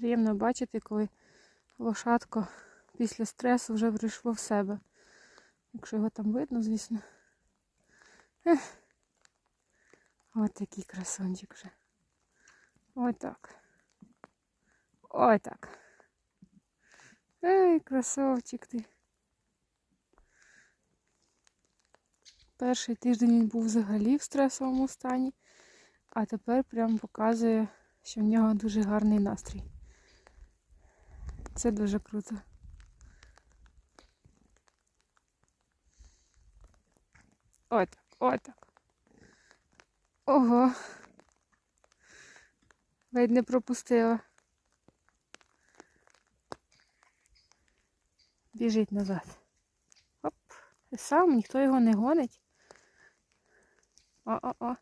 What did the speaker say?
Приємно бачити, коли лошадко після стресу вже прийшло в себе. Якщо його там видно, звісно. Ех. Ось такий красунчик вже. Ось так. Ось так. Ей, красавчик ти. Перший тиждень він був взагалі в стресовому стані, а тепер прям показує, що в нього дуже гарний настрій. Це дуже круто. Ой так, ой так. Ого. Ледь не пропустила. Біжить назад. Оп. Сам ніхто його не гонить. О-о-о.